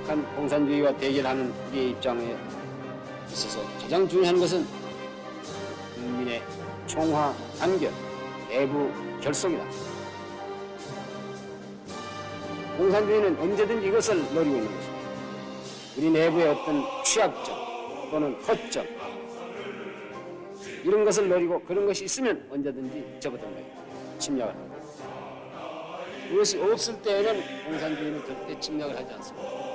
북한 공산주의와 대결하는 우리의 입장에 있어서 가장 중요한 것은 국민의 총화 단결, 내부 결속이다. 공산주의는 언제든지 이것을 노리고 있는 것입니다. 우리 내부의 어떤 취약점 또는 허점 이런 것을 노리고 그런 것이 있으면 언제든지 접어든다. 침략을 한다. 그것이 없을 때에는 공산주의는 절대 침략을 하지 않습니다.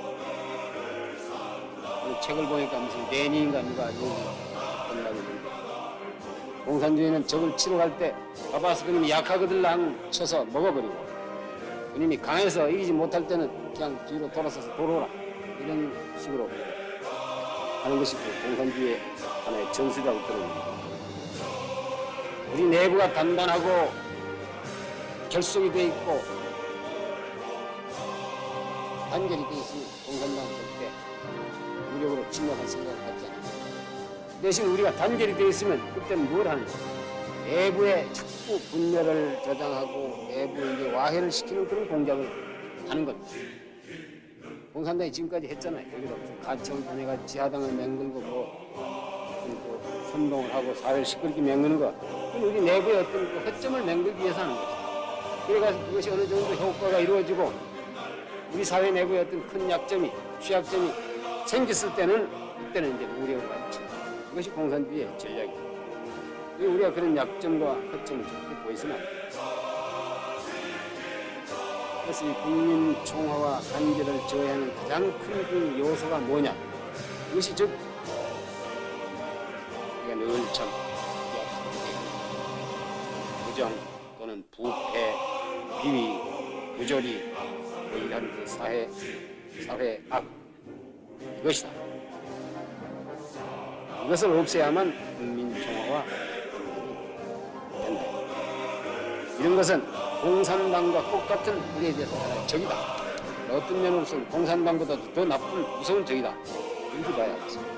그 책을 보니까 무슨 레닌인가 누가 있는데 공산주의는 적을 치러 갈때 봐봐서 그놈이 약하거든 랑 쳐서 먹어버리고 그놈이 강해서 이기지 못할 때는 그냥 뒤로 돌아서서 돌아오라 이런 식으로 하는 것이 그 공산주의의 하나의 전술이라고 들었습니다. 우리 내부가 단단하고 결속이 돼 있고 단결이 돼 있으니 공산당은 절대 무력으로 침략할 생각을 갖지 않아요. 대신 우리가 단결이 돼 있으면 그때는 뭘 하는 거예요? 내부에 자꾸 분열을 저장하고 내부에 와해를 시키는 그런 공작을 하는 겁니다. 공산당이 지금까지 했잖아요. 가청을 보내가 지하당을 맹글고 뭐그 선동을 하고 사회를 시끄럽게 맹그는 거. 그건 우리 내부의 어떤 그 허점을 맹글기 위해서 하는 거죠. 그래가지고 그것이 어느 정도 효과가 이루어지고 우리 사회 내부의 어떤 큰 약점이 취약점이 생겼을 때는 그때는 이제 무력을 갖지. 이것이 공산주의의 전략이에요. 우리가 그런 약점과 허점을 절대 보이서는 안 돼요. 그래서 이 국민 총화와 단결을 저해하는 가장 큰 그 요소가 뭐냐? 이것이 즉 우리가 늘참 부정 또는 부패, 비위, 부조리 뭐 이런 그 사회 사회 악이 것이다. 이것을 없애야만 국민 총화와 된다. 이런 것은 공산당과 똑같은 우리에 대해서 적이다. 어떤 면으로서는 공산당보다 더 나쁜 무서운 적이다. 이렇게 봐야 하겠습니다.